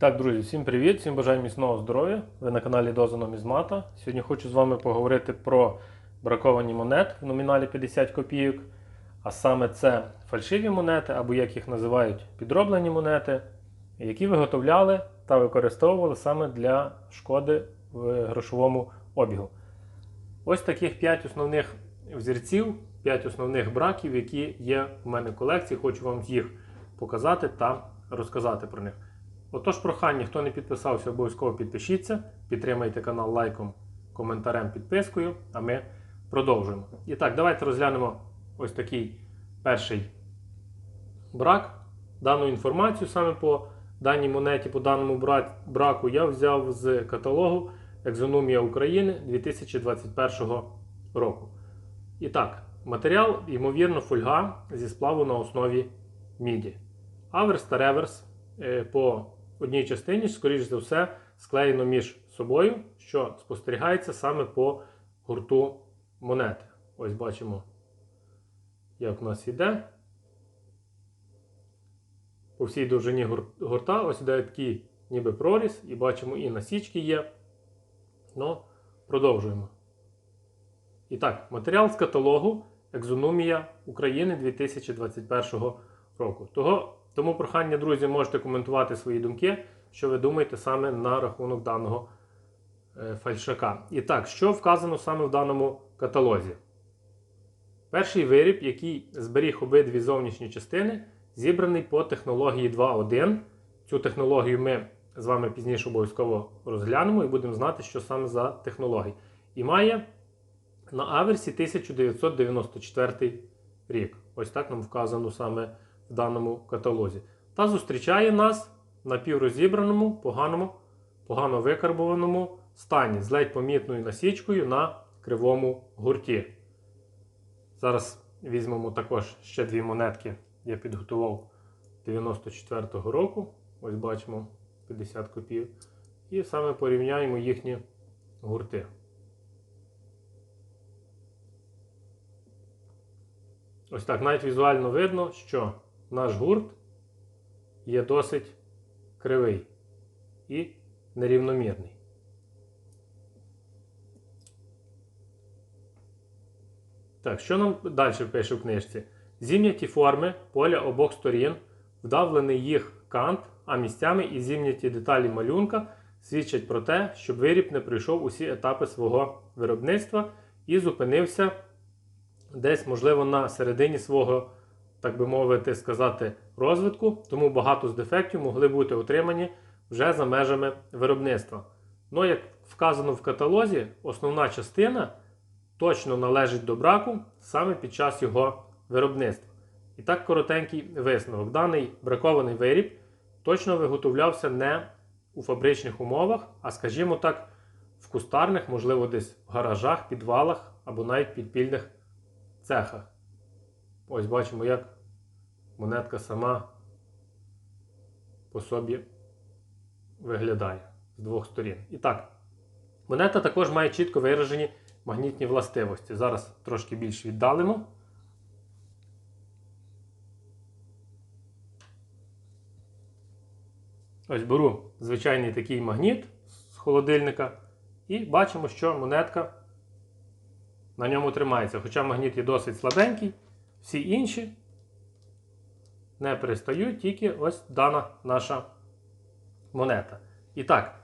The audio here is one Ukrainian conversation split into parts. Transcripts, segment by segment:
Так, друзі, всім привіт, всім бажаю міцного здоров'я. Ви на каналі Доза Номізмата. Сьогодні хочу з вами поговорити про браковані монети в номіналі 50 копійок. А саме це фальшиві монети, або як їх називають підроблені монети, які виготовляли та використовували саме для шкоди в грошовому обігу. Ось таких 5 основних взірців, 5 основних браків, які є в мене в колекції. Хочу вам їх показати та розказати про них. Отож, прохання, хто не підписався, обов'язково підпишіться, підтримайте канал лайком, коментарем, підпискою, а ми продовжуємо. І так, давайте розглянемо ось такий перший брак. Дану інформацію саме по даній монеті, по даному браку я взяв з каталогу Екзономія України 2021 року. І так, матеріал, ймовірно, фольга зі сплаву на основі міді. Аверс та реверс е, по одній частині, скоріш за все, склеєно між собою, що спостерігається саме по гурту монети. Ось бачимо, як у нас іде. По всій довжині гурта ось іде такий ніби проріз, і бачимо, і насічки є. Ну, продовжуємо. І так, матеріал з каталогу Екзономія України 2021 року. Того, тому прохання, друзі, можете коментувати свої думки, що ви думаєте саме на рахунок даного е, фальшака. І так, що вказано саме в даному каталозі? Перший виріб, який зберіг обидві зовнішні частини, зібраний по технології 2.1. Цю технологію ми з вами пізніше обов'язково розглянемо і будемо знати, що саме за технологія. І має на аверсі 1994 рік. Ось так нам вказано саме в даному каталозі. Та зустрічає нас на піврозібраному, поганому, погано викарбованому стані з ледь помітною насічкою на кривому гурті. Зараз візьмемо також ще дві монетки. Я підготував 94-го року. Ось бачимо 50 копійок. І саме порівняємо їхні гурти. Ось так навіть візуально видно, що наш гурт є досить кривий і нерівномірний. Так, що нам далі пише в книжці? Зім'яті форми поля обох сторін, вдавлений їх кант, а місцями і зім'яті деталі малюнка свідчать про те, щоб виріб не пройшов усі етапи свого виробництва і зупинився десь, можливо, на середині свого, так би мовити, сказати, розвитку, тому багато з дефектів могли бути отримані вже за межами виробництва. Ну, як вказано в каталозі, основна частина точно належить до браку саме під час його виробництва. І так коротенький висновок. Даний бракований виріб точно виготовлявся не у фабричних умовах, а, скажімо так, в кустарних, можливо, десь в гаражах, підвалах або навіть підпільних цехах. Ось бачимо, як монетка сама по собі виглядає з двох сторін. І так, монета також має чітко виражені магнітні властивості. Зараз трошки більш віддалимо. Ось беру звичайний такий магніт з холодильника і бачимо, що монетка на ньому тримається. Хоча магніт є досить слабенький, всі інші не перестають, тільки ось дана наша монета. І так,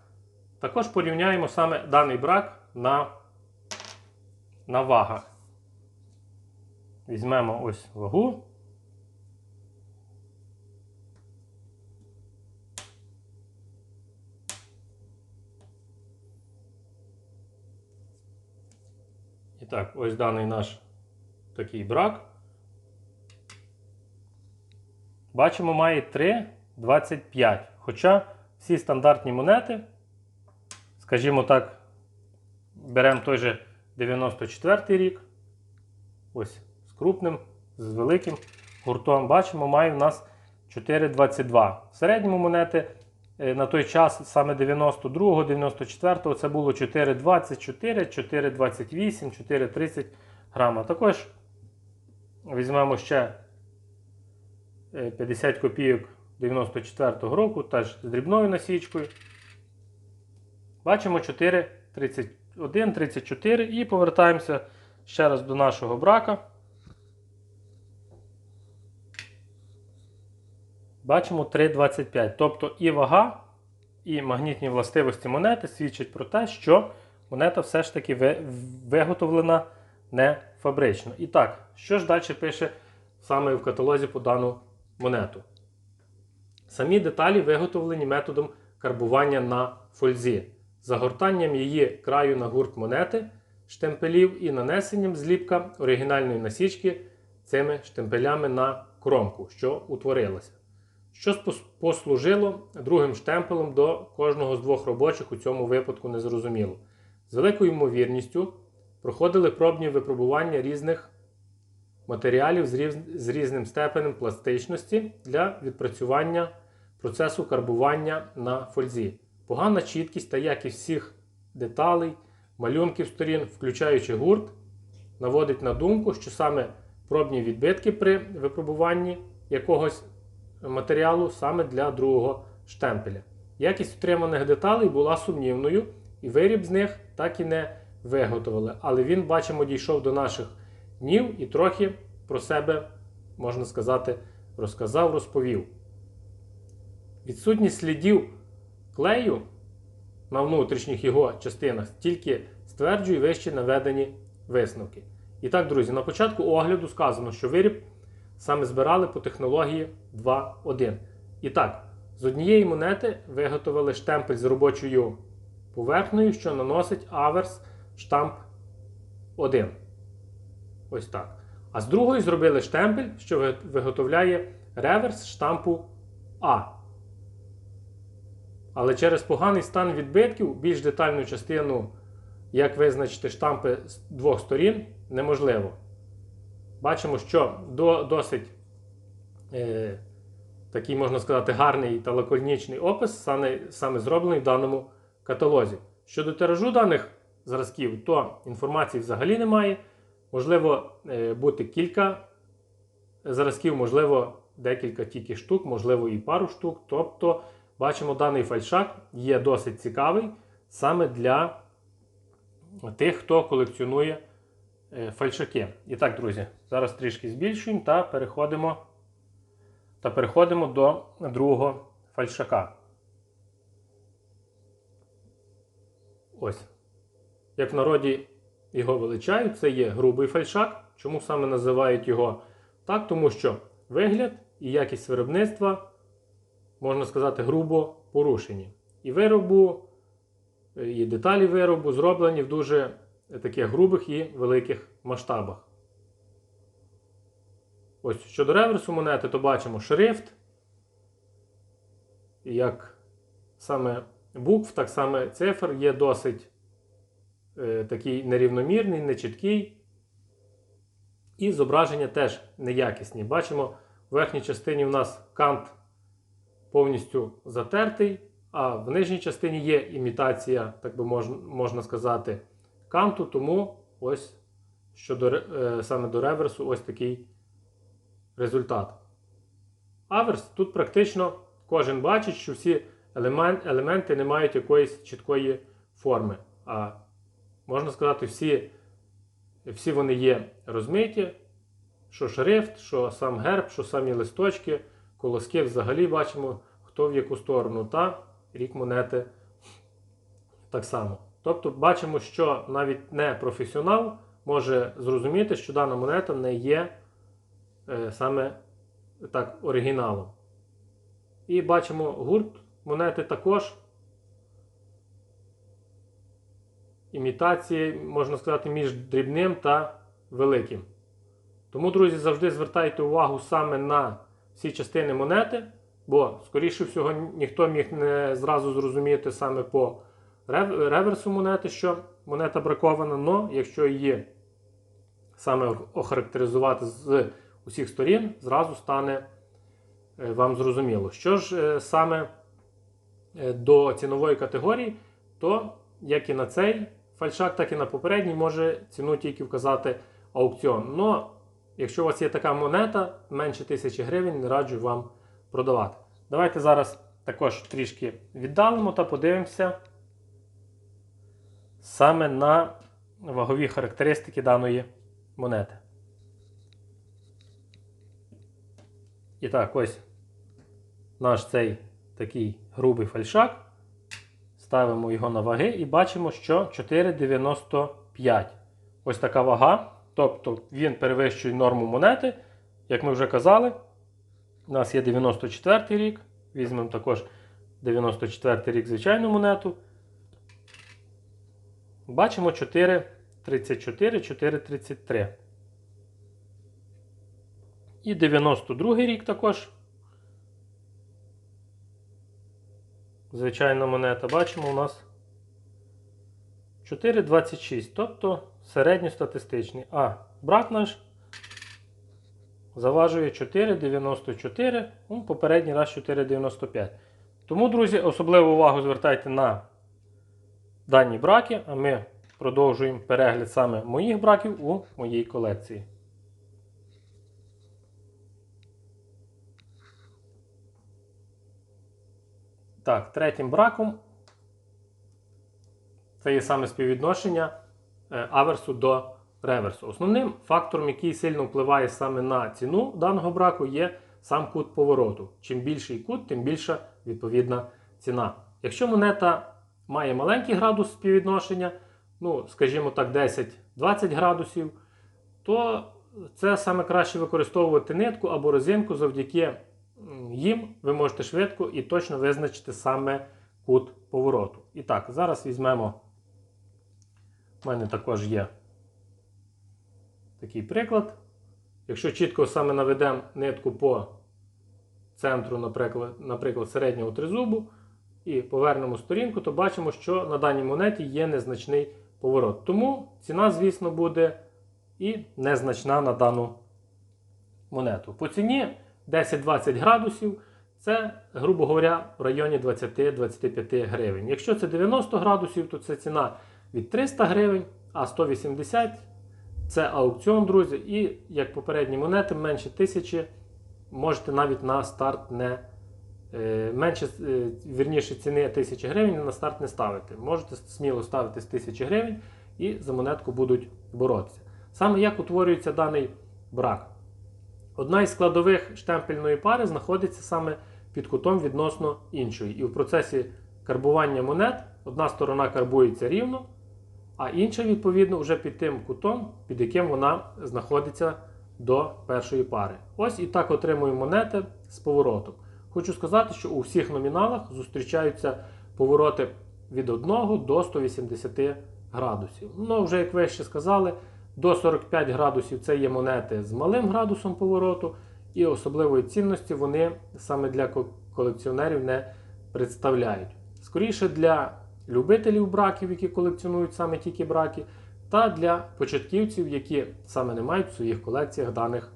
також порівняємо саме даний брак на, на вагах. Візьмемо ось вагу. І так, ось даний наш такий брак. Бачимо, має 3,25. Хоча всі стандартні монети, скажімо так, беремо той же 94 рік. Ось з крупним, з великим гуртом. Бачимо, має в нас 4,22. В середньому монети е, на той час, саме 92-го, 94-го, це було 4,24, 4,28, 4,30 грама. Також візьмемо ще 50 копійок 94-го року, теж з дрібною насічкою. Бачимо 4, 31, 34 і повертаємося ще раз до нашого брака. Бачимо 3,25. Тобто і вага, і магнітні властивості монети свідчать про те, що монета все ж таки виготовлена не фабрично. І так, що ж далі пише саме в каталозі по дану монету? Самі деталі виготовлені методом карбування на фользі, загортанням її краю на гурт монети, штемпелів і нанесенням зліпка оригінальної насічки цими штемпелями на кромку, що утворилася. Що послужило другим штемпелем до кожного з двох робочих у цьому випадку незрозуміло. З великою ймовірністю проходили пробні випробування різних матеріалів з, різним степенем пластичності для відпрацювання процесу карбування на фользі. Погана чіткість та якість всіх деталей, малюнків сторін, включаючи гурт, наводить на думку, що саме пробні відбитки при випробуванні якогось матеріалу саме для другого штемпеля. Якість отриманих деталей була сумнівною, і виріб з них так і не виготовили. Але він, бачимо, дійшов до наших днів і трохи про себе, можна сказати, розказав, розповів. Відсутність слідів клею на внутрішніх його частинах тільки стверджує вище наведені висновки. І так, друзі, на початку огляду сказано, що виріб саме збирали по технології 2.1. І так, з однієї монети виготовили штемпель з робочою поверхнею, що наносить аверс штамп 1. Ось так. А з другої зробили штемпель, що виготовляє реверс штампу А. Але через поганий стан відбитків більш детальну частину, як визначити штампи з двох сторін, неможливо. Бачимо, що до, досить е, такий, можна сказати, гарний та лаконічний опис саме, саме зроблений в даному каталозі. Щодо тиражу даних зразків, то інформації взагалі немає. Можливо, е, бути кілька зразків, можливо, декілька тільки штук, можливо, і пару штук. Тобто, бачимо, даний фальшак є досить цікавий саме для тих, хто колекціонує е, фальшаки. І так, друзі, зараз трішки збільшуємо та переходимо, та переходимо до другого фальшака. Ось. Як в народі його величають, це є грубий фальшак. Чому саме називають його так? Тому що вигляд і якість виробництва, можна сказати, грубо порушені. І виробу, і деталі виробу зроблені в дуже таких грубих і великих масштабах. Ось щодо реверсу монети, то бачимо шрифт, як саме букв, так само цифр є досить такий нерівномірний, нечіткий. І зображення теж неякісні. Бачимо, в верхній частині в нас кант повністю затертий, а в нижній частині є імітація, так би можна, сказати, канту, тому ось щодо е, саме до реверсу ось такий результат. Аверс тут практично кожен бачить, що всі елемен- елементи не мають якоїсь чіткої форми. А можна сказати, всі, всі вони є розмиті, що шрифт, що сам герб, що самі листочки, колоски взагалі бачимо, хто в яку сторону, та рік монети так само. Тобто бачимо, що навіть не професіонал може зрозуміти, що дана монета не є е, саме так оригіналом. І бачимо гурт монети також. Імітації, можна сказати, між дрібним та великим. Тому, друзі, завжди звертайте увагу саме на всі частини монети, бо, скоріше всього, ніхто міг не зразу зрозуміти саме по реверсу монети, що монета бракована, але якщо її саме охарактеризувати з усіх сторін, зразу стане е, вам зрозуміло. Що ж е, саме е, до цінової категорії, то як і на цей фальшак, так і на попередній може ціну тільки вказати аукціон. Но якщо у вас є така монета менше тисячі гривень, не раджу вам продавати. Давайте зараз також трішки віддалимо та подивимося саме на вагові характеристики даної монети. І так, ось наш цей такий грубий фальшак. Ставимо його на ваги і бачимо, що 4,95. Ось така вага. Тобто він перевищує норму монети. Як ми вже казали, у нас є 94 рік. Візьмемо також 94 рік звичайну монету. Бачимо 4,34, 4,33. І 92 рік також. Звичайна монета. Бачимо у нас 4,26. Тобто середньостатистичний. А брак наш заважує 4,94. Ну, попередній раз 4,95. Тому, друзі, особливу увагу звертайте на дані браки, а ми продовжуємо перегляд саме моїх браків у моїй колекції. Так, третім браком це є саме співвідношення е, аверсу до реверсу. Основним фактором, який сильно впливає саме на ціну даного браку, є сам кут повороту. Чим більший кут, тим більша відповідна ціна. Якщо монета має маленький градус співвідношення, ну, скажімо так, 10-20 градусів, то це саме краще використовувати нитку або резинку завдяки їм ви можете швидко і точно визначити саме кут повороту. І так, зараз візьмемо. У мене також є такий приклад. Якщо чітко саме наведемо нитку по центру, наприклад, наприклад, середнього тризубу, і повернемо сторінку, то бачимо, що на даній монеті є незначний поворот. Тому ціна, звісно, буде і незначна на дану монету. По ціні 10-20 градусів. Це, грубо говоря, в районі 20-25 гривень. Якщо це 90 градусів, то це ціна від 300 гривень, а 180 це аукціон, друзі. І як попередні монети, менше тисячі можете навіть на старт не е, менше е, вірніше ціни 1000 гривень на старт не ставити. Можете сміло ставити з 1000 гривень і за монетку будуть боротися. Саме як утворюється даний брак. Одна із складових штемпельної пари знаходиться саме під кутом відносно іншої. І в процесі карбування монет одна сторона карбується рівно, а інша, відповідно, вже під тим кутом, під яким вона знаходиться до першої пари. Ось і так отримуємо монети з поворотом. Хочу сказати, що у всіх номіналах зустрічаються повороти від 1 до 180 градусів. Ну, вже як ви ще сказали, до 45 градусів це є монети з малим градусом повороту, і особливої цінності вони саме для колекціонерів не представляють. Скоріше для любителів браків, які колекціонують саме тільки браки, та для початківців, які саме не мають в своїх колекціях даних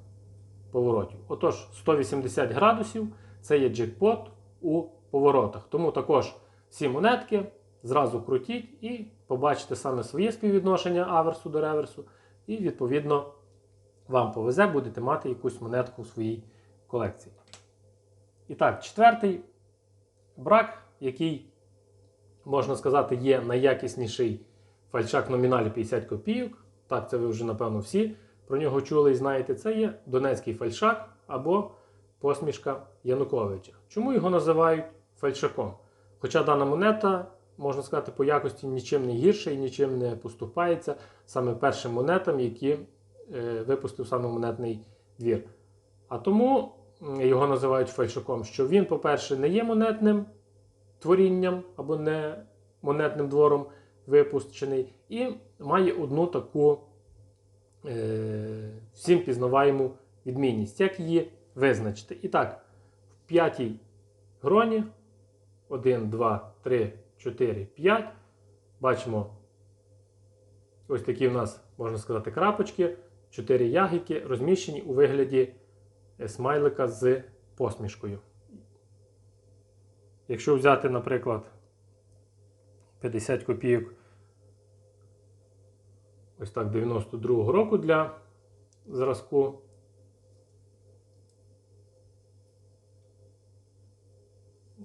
поворотів. Отож, 180 градусів це є джекпот у поворотах. Тому також всі монетки зразу крутіть і побачите саме своє співвідношення аверсу до реверсу. І, відповідно, вам повезе, будете мати якусь монетку у своїй колекції. І так, четвертий брак, який, можна сказати, є найякісніший фальшак номіналі 50 копійок. Так, це ви вже, напевно, всі про нього чули і знаєте. Це є донецький фальшак або посмішка Януковича. Чому його називають фальшаком? Хоча дана монета, можна сказати, по якості нічим не гірша і нічим не поступається саме першим монетам, які е, випустив саме монетний двір. А тому його називають фальшаком, що він, по-перше, не є монетним творінням або не монетним двором випущений, і має одну таку е, всім пізнаваєму відмінність. Як її визначити? І так, в п'ятій гроні 1, 2, 3, 4, 5. Бачимо ось такі у нас, можна сказати, крапочки, 4 ягідки, розміщені у вигляді е, смайлика з посмішкою. Якщо взяти, наприклад, 50 копійок ось так 92-го року для зразку,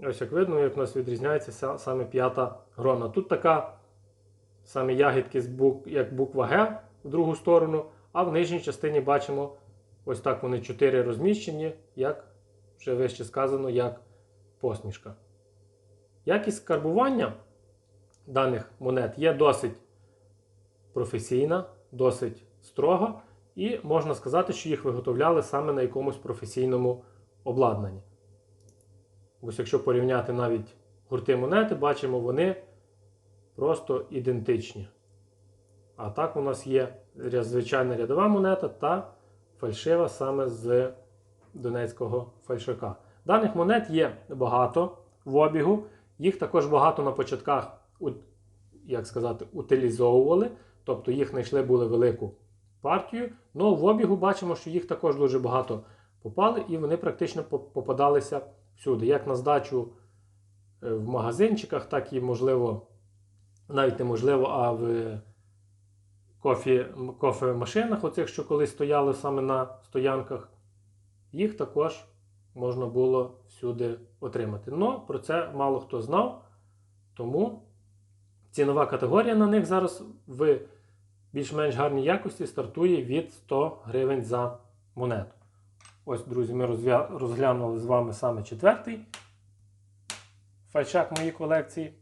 Ось як видно, як у нас відрізняється саме п'ята грона. Тут така саме ягідки, як буква Г в другу сторону, а в нижній частині бачимо ось так вони чотири розміщені, як вже вище сказано, як посмішка. Якість карбування даних монет є досить професійна, досить строга, і можна сказати, що їх виготовляли саме на якомусь професійному обладнанні. Ось якщо порівняти навіть гурти монети, бачимо, вони просто ідентичні. А так у нас є звичайна рядова монета та фальшива саме з донецького фальшака. Даних монет є багато в обігу. Їх також багато на початках як сказати, утилізовували, тобто їх знайшли були велику партію. Ну в обігу бачимо, що їх також дуже багато попали, і вони практично попадалися всюди. Як на здачу е, в магазинчиках, так і можливо, навіть неможливо, а в кофемашинах, оцих, що колись стояли саме на стоянках, їх також можна було всюди отримати. Но про це мало хто знав, тому цінова категорія на них зараз в більш-менш гарній якості стартує від 100 гривень за монету. Ось, друзі, ми розглянули з вами саме четвертий фальшак моїй колекції.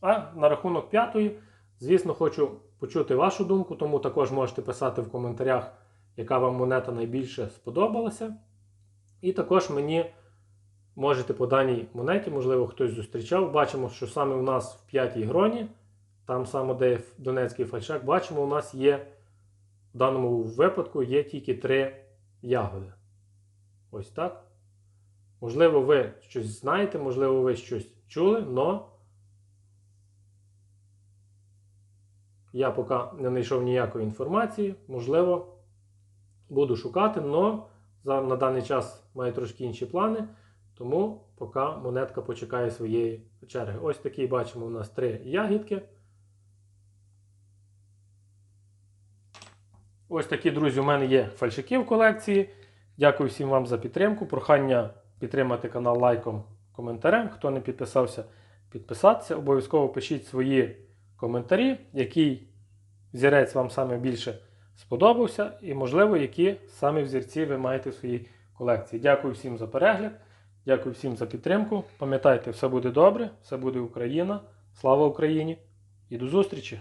А на рахунок п'ятої, звісно, хочу почути вашу думку, тому також можете писати в коментарях, яка вам монета найбільше сподобалася. І також мені можете по даній монеті, можливо, хтось зустрічав. Бачимо, що саме у нас в п'ятій гроні, там саме де Донецький фальшак, бачимо, у нас є в даному випадку є тільки три ягоди. Ось так. Можливо, ви щось знаєте, можливо, ви щось чули, але я поки не знайшов ніякої інформації. Можливо, буду шукати, але на даний час маю трошки інші плани. Тому поки монетка почекає своєї черги. Ось такі бачимо у нас три ягідки. Ось такі, друзі, у мене є фальшики в колекції. Дякую всім вам за підтримку. Прохання підтримати канал лайком, коментарем. Хто не підписався, підписатися. Обов'язково пишіть свої коментарі, який взірець вам саме більше сподобався, і, можливо, які саме взірці ви маєте в своїй колекції. Дякую всім за перегляд. Дякую всім за підтримку. Пам'ятайте, все буде добре, все буде Україна. Слава Україні і до зустрічі!